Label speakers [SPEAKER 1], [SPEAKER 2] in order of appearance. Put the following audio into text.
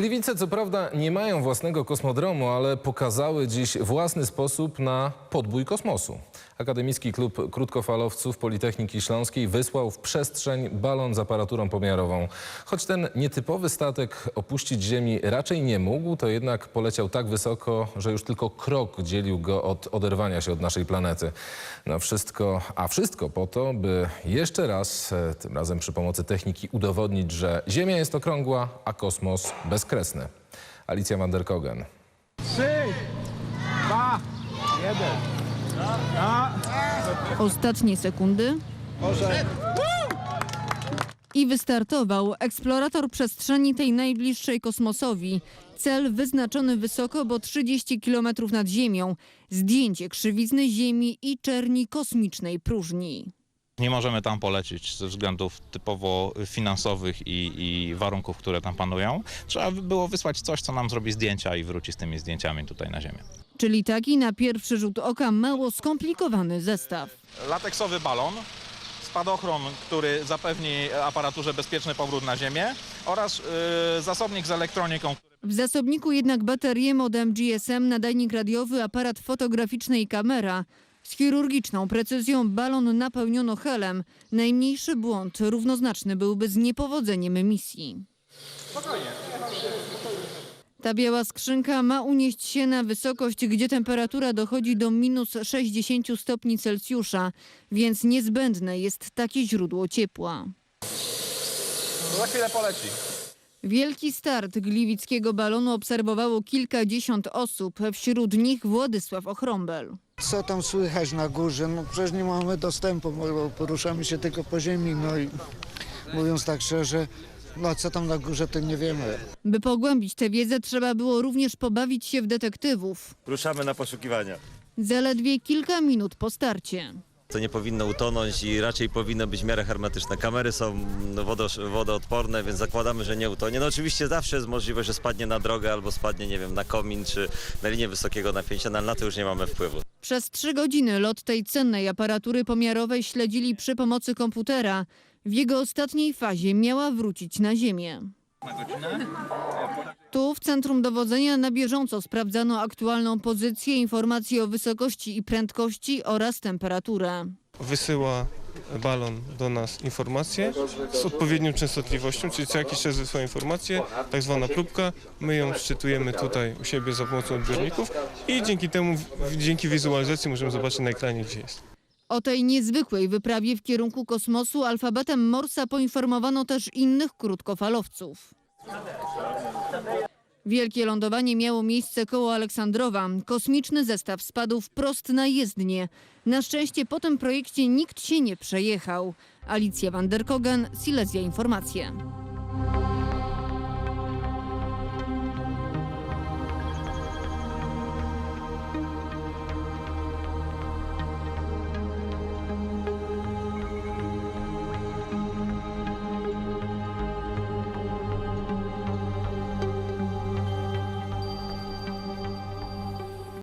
[SPEAKER 1] Gliwice co prawda nie mają własnego kosmodromu, ale pokazały dziś własny sposób na podbój kosmosu. Akademicki Klub Krótkofalowców Politechniki Śląskiej wysłał w przestrzeń balon z aparaturą pomiarową. Choć ten nietypowy statek opuścić Ziemi raczej nie mógł, to jednak poleciał tak wysoko, że już tylko krok dzielił go od oderwania się od naszej planety. No wszystko, a wszystko po to, by jeszcze raz, e, tym razem przy pomocy techniki, udowodnić, że Ziemia jest okrągła, a kosmos bezkresny. Alicja van der Kogen.
[SPEAKER 2] Trzy, dwa, jeden. A,
[SPEAKER 3] Ostatnie sekundy
[SPEAKER 2] może.
[SPEAKER 3] i wystartował eksplorator przestrzeni tej najbliższej kosmosowi. Cel wyznaczony wysoko, bo 30 km nad Ziemią. Zdjęcie krzywizny Ziemi i czerni kosmicznej próżni.
[SPEAKER 4] Nie możemy tam polecieć ze względów typowo finansowych i, i warunków, które tam panują. Trzeba by było wysłać coś, co nam zrobi zdjęcia i wróci z tymi zdjęciami tutaj na Ziemię.
[SPEAKER 3] Czyli taki na pierwszy rzut oka mało skomplikowany zestaw.
[SPEAKER 4] Lateksowy balon, spadochron, który zapewni aparaturze bezpieczny powrót na Ziemię oraz yy, zasobnik z elektroniką.
[SPEAKER 3] W zasobniku jednak baterie, modem GSM, nadajnik radiowy, aparat fotograficzny i kamera. Z chirurgiczną precyzją balon napełniono helem. Najmniejszy błąd równoznaczny byłby z niepowodzeniem misji. Ta biała skrzynka ma unieść się na wysokość, gdzie temperatura dochodzi do minus 60 stopni Celsjusza, więc niezbędne jest takie źródło ciepła.
[SPEAKER 4] Za chwilę poleci.
[SPEAKER 3] Wielki start gliwickiego balonu obserwowało kilkadziesiąt osób, wśród nich Władysław Ochrąbel.
[SPEAKER 5] Co tam słychać na górze? No przecież nie mamy dostępu, bo poruszamy się tylko po ziemi, no i mówiąc tak szczerze, no co tam na górze, to nie wiemy.
[SPEAKER 3] By pogłębić tę wiedzę, trzeba było również pobawić się w detektywów.
[SPEAKER 6] Ruszamy na poszukiwania.
[SPEAKER 3] Zaledwie kilka minut po starcie.
[SPEAKER 6] To nie powinno utonąć i raczej powinno być w miarę hermetyczne. Kamery są wodo- wodoodporne, więc zakładamy, że nie utonie. No oczywiście zawsze jest możliwość, że spadnie na drogę albo spadnie, nie wiem, na komin czy na linię wysokiego napięcia, no, na to już nie mamy wpływu.
[SPEAKER 3] Przez trzy godziny lot tej cennej aparatury pomiarowej śledzili przy pomocy komputera. W jego ostatniej fazie miała wrócić na Ziemię. Tu w centrum dowodzenia na bieżąco sprawdzano aktualną pozycję, informacje o wysokości i prędkości oraz temperaturę.
[SPEAKER 7] wysyła balon do nas informację z odpowiednią częstotliwością, czyli co jakiś czas wysyła informację, tak zwana próbka, my ją szczytujemy tutaj u siebie za pomocą odbiorników i dzięki temu, dzięki wizualizacji możemy zobaczyć na ekranie, gdzie jest.
[SPEAKER 3] O tej niezwykłej wyprawie w kierunku kosmosu alfabetem Morsa poinformowano też innych krótkofalowców. Wielkie lądowanie miało miejsce koło Aleksandrowa. Kosmiczny zestaw spadł wprost na jezdnię. Na szczęście po tym projekcie nikt się nie przejechał. Alicja van der Kogen, Silesia Informacje.